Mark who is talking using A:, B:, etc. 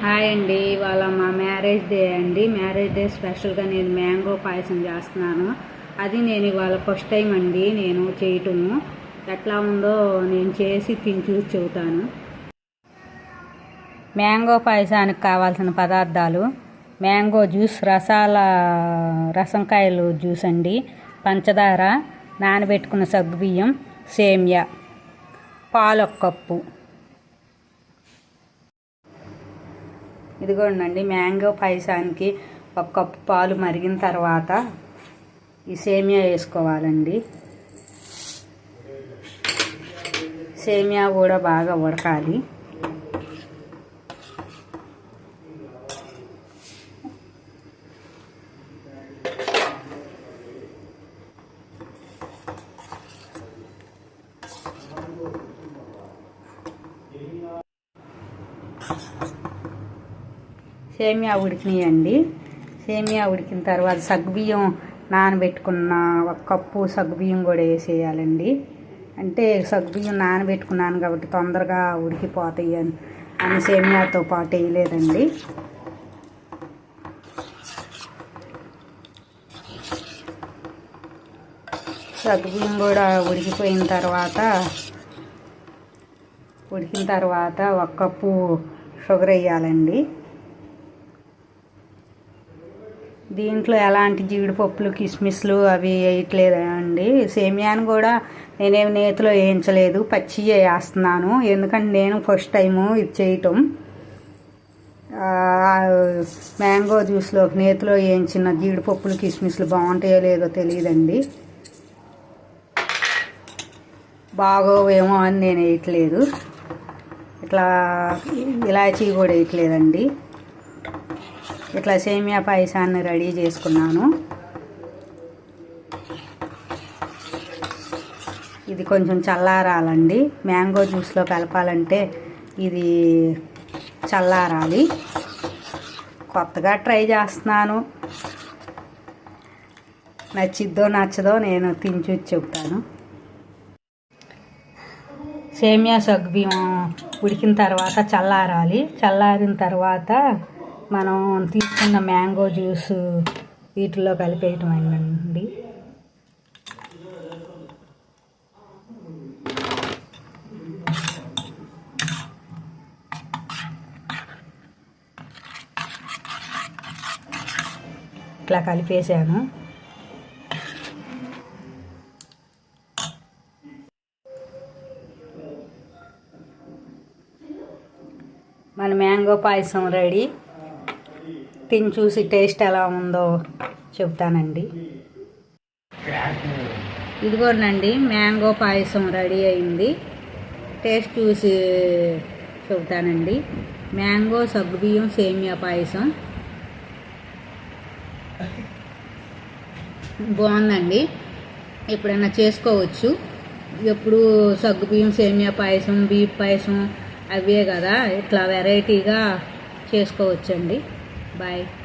A: Hi అండి ఇవాళ మా మ్యారేజ్ డే అండి. మ్యారేజ్ డే స్పెషల్గా నేను మ్యాంగో పాయసం చేస్తున్నాను. అది నేను ఇవాళ ఫస్ట్ టైం అండి నేను చేయటము. ఎట్లా ఉందో నేను చేసి తిని చూసి చెబుతాను. మ్యాంగో పాయసానికి కావాల్సిన పదార్థాలు. మ్యాంగో జ్యూస్ రసాల రసంకాయలు జ్యూస్ అండి. పంచదార నానబెట్టుకున్న సగ్గుబియ్యం సేమియా పాలు ఒక కప్పు. ఇదిగోండి మ్యాంగో పాయసానికి ఒక కప్పు పాలు మరిగిన తర్వాత ఈ సేమియా వేసుకోవాలండి. సేమియా కూడా బాగా ఉడకాలి. సేమియా ఉడికినాయండి. సేమియా ఉడికిన తర్వాత సగ్గుబియ్యం నానబెట్టుకున్న ఒక కప్పు సగ్గుబియ్యం కూడా వేసేయాలండి. అంటే సగ్గుబియ్యం నానబెట్టుకున్నాను కాబట్టి తొందరగా ఉడికిపోతాయి అని అని సేమియాతో పాటు వేయలేదండి. సగ్గుబియ్యం కూడా ఉడికిపోయిన తర్వాత ఉడికిన తర్వాత ఒక కప్పు షుగర్ వేయాలండి. దీంట్లో ఎలాంటి జీడిపప్పులు కిస్మిస్లు అవి వేయట్లేదండి. సేమియాను కూడా నేనేమి నేతిలో వేయించలేదు పచ్చి వేస్తున్నాను. ఎందుకంటే నేను ఫస్ట్ టైము ఇది చేయటం. మ్యాంగో జ్యూస్లో నేతిలో వేయించిన జీడిపప్పులు కిస్మిస్లు బాగుంటాయో లేదో తెలియదండి. బాగోవేమో అని నేను వేయట్లేదు. ఇట్లా ఇలాచీ కూడా వేయట్లేదండి. ఇట్లా సేమియా పాయసాన్ని రెడీ చేసుకున్నాను. ఇది కొంచెం చల్లారాలండి. మ్యాంగో జ్యూస్లో కలపాలంటే ఇది చల్లారాలి. కొత్తగా ట్రై చేస్తున్నాను. నచ్చిద్దో నచ్చదో నేను తిని చూసి చెప్తాను. సేమియా సగ్గుబియ్యం ఉడికిన తర్వాత చల్లారాలి. చల్లారిన తర్వాత మనం తీసుకున్న మ్యాంగో జ్యూస్ వీటిలో కలిపేయటం అండి ఇట్లా కలిపేసాను. మన మ్యాంగో పాయసం రెడీ. తిని చూసి టేస్ట్ ఎలా ఉందో చెప్తానండి. ఇదిగోనండి మ్యాంగో పాయసం రెడీ అయింది. టేస్ట్ చూసి చెబుతానండి మ్యాంగో సగ్గుబియ్యం సేమియా పాయసం. బాగుందండి. ఎప్పుడైనా చేసుకోవచ్చు. ఎప్పుడు సగ్గుబియ్యం సేమియా పాయసం బీప్ పాయసం అవే కదా. ఇట్లా వెరైటీగా చేసుకోవచ్చండి. Bye.